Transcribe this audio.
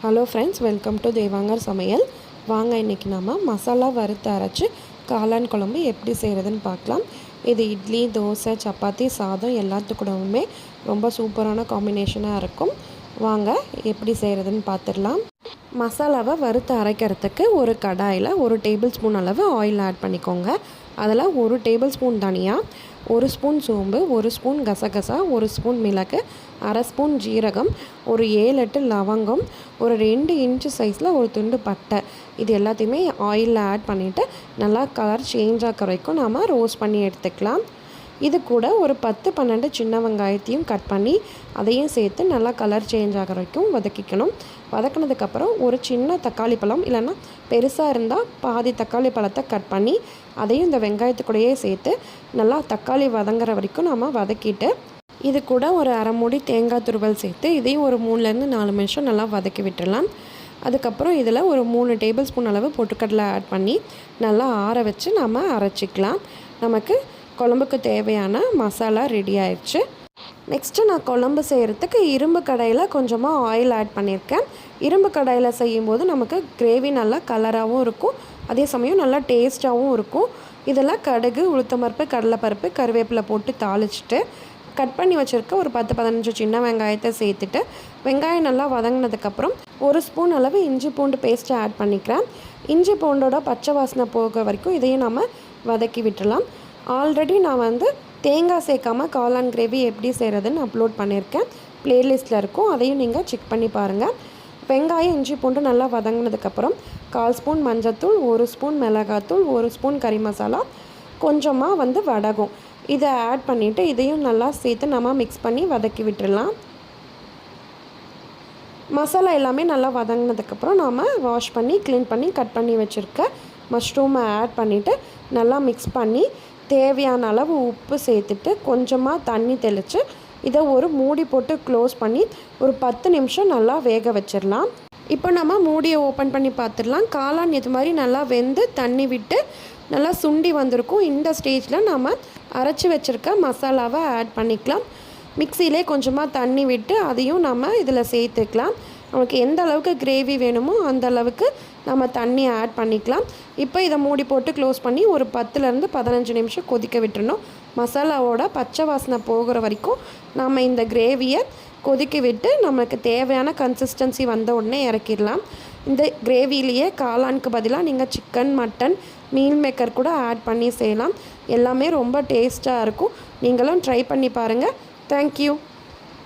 Hello friends welcome to Devangar சமையல் வாங்க இன்றைக்கி நம்ம மசாலா வறுத்து அரைச்சி காளான் குழம்பு எப்படி செய்கிறதுன்னு பார்க்கலாம். இது இட்லி தோசை சப்பாத்தி சாதம் எல்லாத்துக்கூடவுமே ரொம்ப சூப்பரான காம்பினேஷனாக இருக்கும். வாங்க எப்படி செய்கிறதுன்னு பார்த்துடலாம். மசாலாவை வறுத்து அரைக்கிறதுக்கு ஒரு கடாயில் ஒரு டேபிள் ஸ்பூன் அளவு ஆயில் ஆட் பண்ணிக்கோங்க. அதில் ஒரு டேபிள் ஸ்பூன் தனியாக ஒரு ஸ்பூன் சோம்பு ஒரு ஸ்பூன் கசகசா ஒரு ஸ்பூன் மிளகு அரை ஸ்பூன் ஜீரகம் ஒரு ஏழு எட்டு லவங்கம் ஒரு ரெண்டு இன்ச்சு சைஸில் ஒரு துண்டு பட்டை. இது எல்லாத்தையுமே ஆயிலில் ஆட் பண்ணிவிட்டு நல்லா கலர் சேஞ்ச் ஆகிற வரைக்கும் நாம் ரோஸ்ட் பண்ணி எடுத்துக்கலாம். இது கூட ஒரு பத்து பன்னெண்டு சின்ன வெங்காயத்தையும் கட் பண்ணி அதையும் சேர்த்து நல்லா கலர் சேஞ்ச் ஆகிற வரைக்கும் வதக்கிக்கணும். வதக்கினதுக்கப்புறம் ஒரு சின்ன தக்காளி பழம் இல்லைன்னா பெருசாக இருந்தால் பாதி தக்காளி பழத்தை கட் பண்ணி அதையும் இந்த வெங்காயத்துக்கூடையே சேர்த்து நல்லா தக்காளி வதங்குற வரைக்கும் நம்ம வதக்கிட்டு இது கூட ஒரு அரை மூடி தேங்காய் துருவல் சேர்த்து இதையும் ஒரு மூணுலேருந்து நாலு நிமிஷம் நல்லா வதக்கி விட்டுடலாம் அதுக்கப்புறம் இதில் ஒரு மூணு டேபிள் ஸ்பூன் அளவு பொட்டுக்கடலை ஆட் பண்ணி நல்லா ஆற வச்சு நம்ம அரைச்சிக்கலாம். நமக்கு குழம்புக்கு தேவையான மசாலா ரெடி ஆயிடுச்சு நெக்ஸ்ட்டு நான் குழம்பு செய்கிறதுக்கு இரும்பு கடையில் கொஞ்சமாக ஆயில் ஆட் பண்ணியிருக்கேன். இரும்பு கடையில் செய்யும்போது நமக்கு கிரேவி நல்லா கலராகவும் இருக்கும். அதே சமயம் நல்லா டேஸ்ட்டாகவும் இருக்கும். இதெல்லாம் கடுகு உளுத்தம்பருப்பு கடலைப்பருப்பு கருவேப்பிலை போட்டு தாளிச்சிட்டு கட் பண்ணி வச்சுருக்க ஒரு பத்து பதினஞ்சு சின்ன வெங்காயத்தை சேர்த்துட்டு வெங்காயம் நல்லா வதங்கினதுக்கப்புறம் ஒரு ஸ்பூன் அளவு இஞ்சி பூண்டு பேஸ்ட்டை ஆட் பண்ணிக்கிறேன். இஞ்சி பூண்டோட பச்சை வாசனை போக வரைக்கும் இதையும் நம்ம வதக்கி விட்டுடலாம். ஆல்ரெடி நான் வந்து தேங்காய் சேர்க்காமல் காளான் கிரேவி எப்படி செய்கிறதுன்னு அப்லோட் பண்ணியிருக்கேன். ப்ளேலிஸ்ட்டில் இருக்கும். அதையும் நீங்கள் செக் பண்ணி பாருங்கள் வெங்காயம் இஞ்சி பூண்டு நல்லா வதங்கினதுக்கப்புறம் கால் ஸ்பூன் மஞ்சத்தூள் ஒரு ஸ்பூன் மிளகாத்தூள் ஒரு ஸ்பூன் கறி மசாலா. கொஞ்சமாக வந்து வடகம். இதை ஆட் பண்ணிவிட்டு இதையும் நல்லா சேர்த்து நம்ம மிக்ஸ் பண்ணி வதக்கி விட்டுடலாம் மசாலா எல்லாமே நல்லா வதங்கினதுக்கப்புறம் நாம் வாஷ் பண்ணி க்ளீன் பண்ணி கட் பண்ணி வச்சுருக்க மஷ்ரூமை ஆட் பண்ணிவிட்டு நல்லா மிக்ஸ் பண்ணி தேவையான அளவு உப்பு சேர்த்துட்டு கொஞ்சமாக தண்ணி தெளித்து இதை ஒரு மூடி போட்டு க்ளோஸ் பண்ணி ஒரு பத்து நிமிஷம் நல்லா வேக வச்சிடலாம் இப்போ நம்ம மூடியை ஓப்பன் பண்ணி பார்த்துடலாம் காளான் இது மாதிரி நல்லா வெந்து தண்ணி விட்டு நல்லா சுண்டி வந்திருக்கும். இந்த ஸ்டேஜில் நம்ம அரைச்சி வச்சுருக்க மசாலாவை ஆட் பண்ணிக்கலாம். மிக்சியிலே கொஞ்சமாக தண்ணி விட்டு அதையும் நம்ம இதில் சேர்த்துக்கலாம். நமக்கு எந்த அளவுக்கு கிரேவி வேணுமோ அந்த அளவுக்கு நம்ம தண்ணி ஆட் பண்ணிக்கலாம். இப்போ இதை மூடி போட்டு க்ளோஸ் பண்ணி ஒரு பத்துலேருந்து பதினஞ்சு நிமிஷம் கொதிக்க விட்டுறணும். மசாலாவோட பச்சை வாசனை போகிற வரைக்கும் நம்ம இந்த கிரேவியை கொதிக்க விட்டு நமக்கு தேவையான கன்சிஸ்டன்சி வந்த உடனே இறக்கிடலாம். இந்த கிரேவிலேயே காளானுக்கு பதிலாக நீங்கள் சிக்கன் மட்டன் மீல் மேக்கர் கூட ஆட் பண்ணி செய்யலாம். எல்லாமே ரொம்ப டேஸ்ட்டாக இருக்கும். நீங்களும் ட்ரை பண்ணி பாருங்கள் தேங்க்யூ